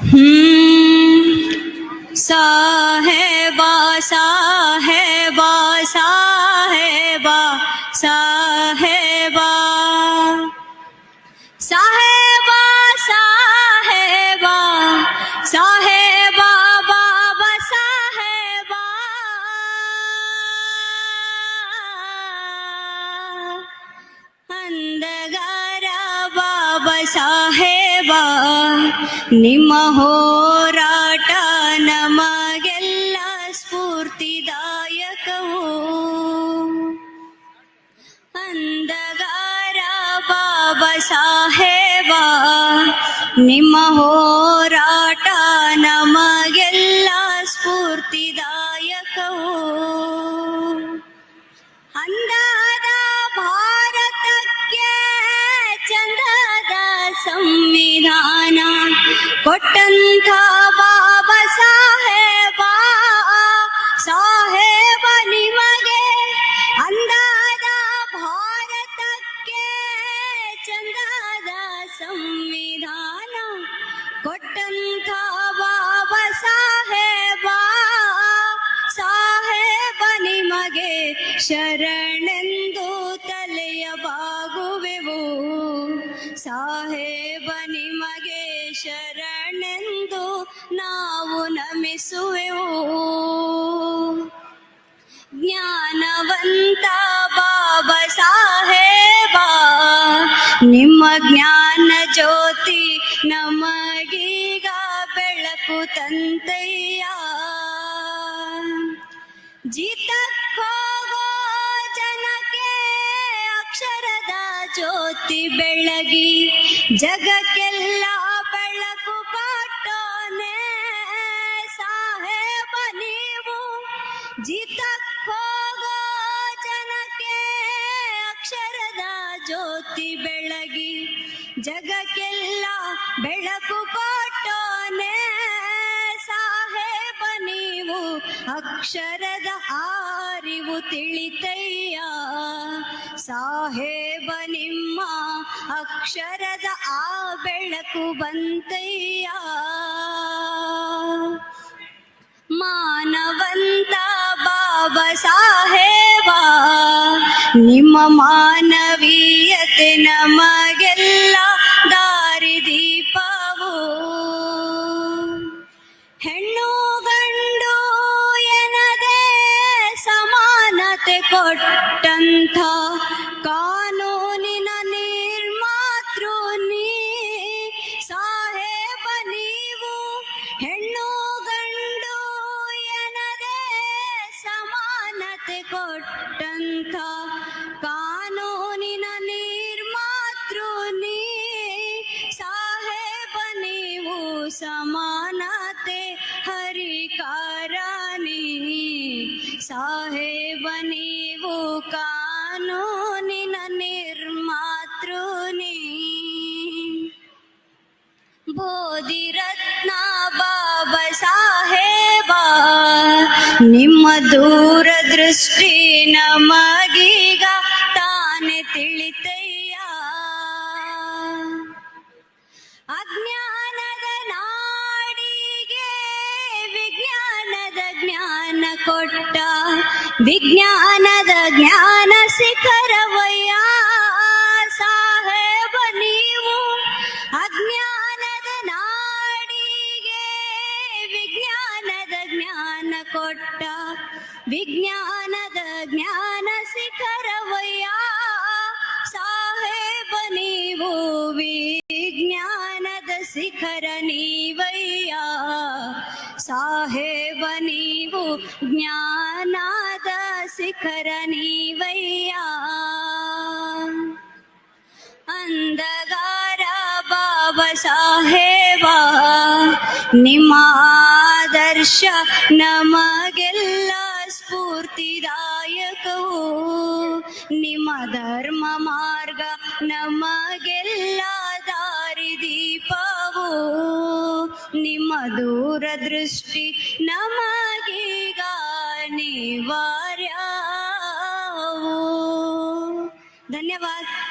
हम्म साहेबा साहेबा साहेबा साहेबा साहेबा ಸಾಹೇಬ ನಿಮ್ಮ ಹೋರಾಟ ನಮಗೆಲ್ಲ ಸ್ಫೂರ್ತಿದಾಯಕವು? ಅಂದಗಾರ ಬಾಬಾ ಸಾಹೇಬಾ ನಿಮ್ಮ ಹೋರಾಟ ಸಂವಿಧಾನ ಕೊಟ್ಟಂತ ಬಾಬಾ ಸಾಹೇಬ ಸಾಹೇಬ ನಿಮಗೆ ಅಂದಾದ ಭಾರತಕ್ಕೆ ಚಂದಾದ ಸಂವಿಧಾನ ಕೊಟ್ಟಂತ ಬಾಬಾ ಸಾಹೇಬ ಸಾಹೇಬ ನಿಮಗೆ ಶರಣೆಂದು ತಲೆಯ ಬಾಗುವೆವು. ಸಾಹೇಬ ನಮಿಸುವೆವು ಜ್ಞಾನವಂತ ಬಾಬಾ ಸಾಹೇಬ, ನಿಮ್ಮ ಜ್ಞಾನ ಜ್ಯೋತಿ ನಮಗೀಗ ಬೆಳಕು ತಂತಯ್ಯ ಜಿತಕ್ಕೋಗೋ ಜನಕ್ಕೆ ಅಕ್ಷರದ ಜ್ಯೋತಿ ಬೆಳಗಿ ಜಗಕ್ಕೆಲ್ಲ ಜಿತಕ್ಕೋಗೋ ಜನಕ್ಕೆ ಅಕ್ಷರದ ಜ್ಯೋತಿ ಬೆಳಗಿ, ಜಗಕ್ಕೆಲ್ಲ ಬೆಳಕು ಕೊಟ್ಟೋನೆ. ಸಾಹೇಬ ನೀವು ಅಕ್ಷರದ ಆರಿವು ತಿಳಿತಯ್ಯ. ಸಾಹೇಬ ನಿಮ್ಮ ಅಕ್ಷರದ ಆ ಬೆಳಕು ಬಂತಯ್ಯ. ಮಾನವಂತ ಬಾಬಾ ಸಾಹೇಬ ನಿಮ್ಮ ಮಾನವೀಯತೆ ನಮಗೆಲ್ಲ ದಾರಿ ದೀಪವು. ಹೆಣ್ಣು ಗಂಡು ಎನದೇ ಸಮಾನತೆ ಕೊಟ್ಟಂಥ ಸಮಾನತೆ ಕೊಟ್ಟಂಥ ಕಾನೂನಿನ ನಿರ್ಮಾತೃ ನೀ ಸಾಹೇಬ ನೀವು ಸಮಾನತೆ ಹರಿಕಾರಾಣಿ ಸಾಹೇಬ ನೀವು ಕಾನೂನಿನ ನಿರ್ಮಾತೃ ನಿಮ್ಮ ದೂರದೃಷ್ಟಿ ನಮಗೀಗ ತಾನೆ ತಿಳಿತಯ್ಯ. ಅಜ್ಞಾನದ ನಾಡಿಗೆ ವಿಜ್ಞಾನದ ಜ್ಞಾನ ಕೊಟ್ಟ. ವಿಜ್ಞಾನದ ಜ್ಞಾನ ಶಿಖರವಯ್ಯ. ಸಾಹೇಬ ಜ್ಞಾನ ಕೊಟ್ಟ ವಿಜ್ಞಾನದ ಜ್ಞಾನ ಶಿಖರವಯ್ಯ ಸಾಹೇಬ ನೀವು ವಿಜ್ಞಾನದ ಶಿಖರ ನೀವಯ್ಯ ಸಾಹೇಬ ನೀವು ಜ್ಞಾನದ ಶಿಖರ ನೀವಯ್ಯ ಅಂದಗಾರ ಬಾಬಾ ಸಾಹೇಬ ನಿಮ್ಮ ಆದರ್ಶ ನಮಗೆಲ್ಲ ಸ್ಫೂರ್ತಿದಾಯಕವು. ನಿಮ್ಮ ಧರ್ಮ ಮಾರ್ಗ ನಮಗೆಲ್ಲ ದಾರಿದೀಪವು ನಿಮ್ಮ ದೂರದೃಷ್ಟಿ ನಮಗೀಗ ನಿವಾರ್ಯವು ಧನ್ಯವಾದ.